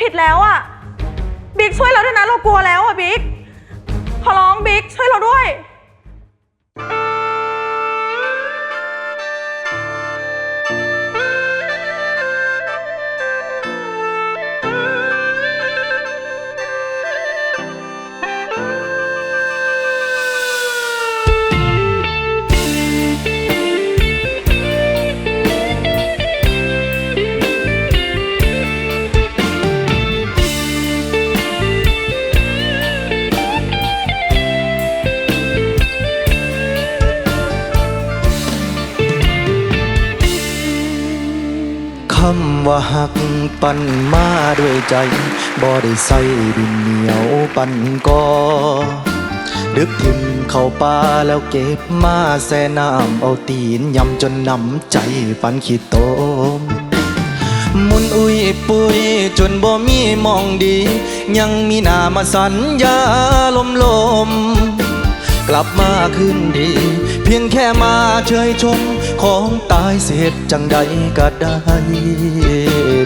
ผิดแล้วอะบิ๊กช่วยเราด้วยนะเรากลัวแล้วอะบิ๊กขอร้องบิ๊กช่วยำว่าหักปันมาด้วยใจ บ่ได้ใส่ดินเหนียวปันกอดึกทิมเข้าป่าแล้วเก็บมาแซ่น้ำเอาตีนยำจนน้ำใจปันขี้ตมมุนอุ้ยปุยจนบ่มีมองดี ยังมีหน้ามาสัญญาลมลม กลับมาคืนดี เพียงแค่มาเชยชม ของตายเสียจังใดก็ได้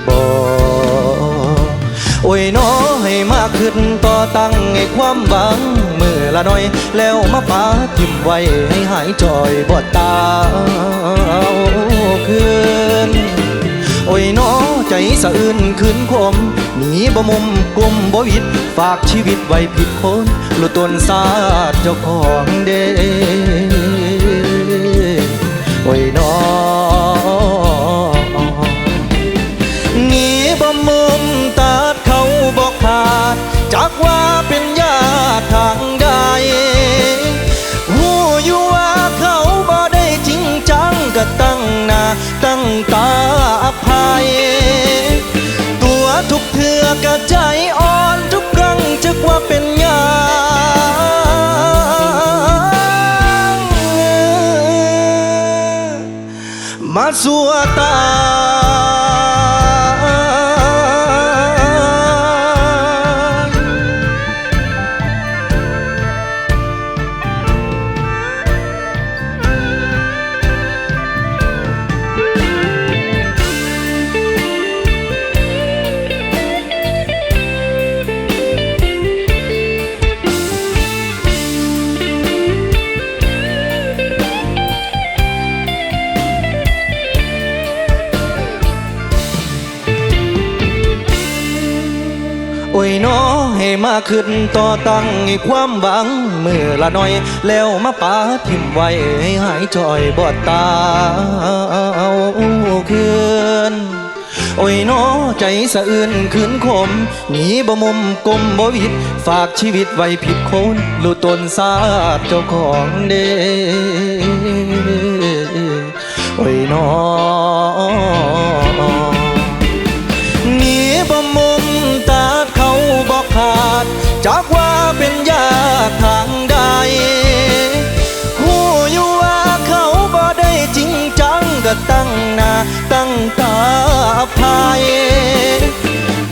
บ่โอ้ยน้อให้มาขึ้นต่อตั้งให้ความหวังมือละน้อย แล้วมาปาทิมไว้ให้หายจอยบ่ตา บ่มุมกลมบ่วิดฝากชีวิตไว้ผิดคนหลุดตนสาดเจ้าของเด้โอ้ยน้อหนีบ่มุมตัดเขาบอกขาดจากว่าเป็นญาติทางใดหูอยู่ว่าเขาบ่ได้จริงจังก็ตั้งหน้าตั้งตาอภัย มาสัวตา โอ้ยน้อให้มาขึ้นต่อตั้งให้ความหวังมือละน่อย แล้วมาปาทิมไว้ให้หายจอยบอดตาเอาคืนโอ้ยน้อใจสะอื้นคืนคมหนีบ่มุมกลมบ่วิดฝากชีวิตไว้ผิดคนหลุดตนสาดเจ้าของเด้โอ้ยน้อ ขาด จากว่าเป็นญาติทางใดหูอยู่ว่าเขาบ่ได้จริงจังก็ตั้งหน้าตั้งตาภัย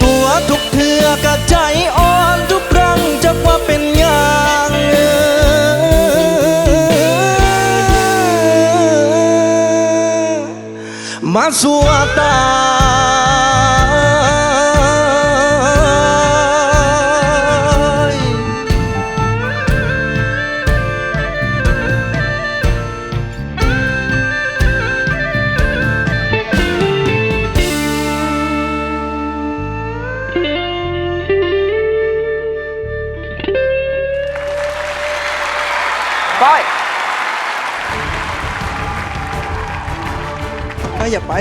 ตัวทุกเถื่อก็ใจอ่อนทุกครั้งจากว่าเป็นอย่างมาสัวตา ยก้อยไม่อย่าไป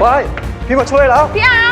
ก้อยพี่มาช่วยแล้ว พี่อาร์ม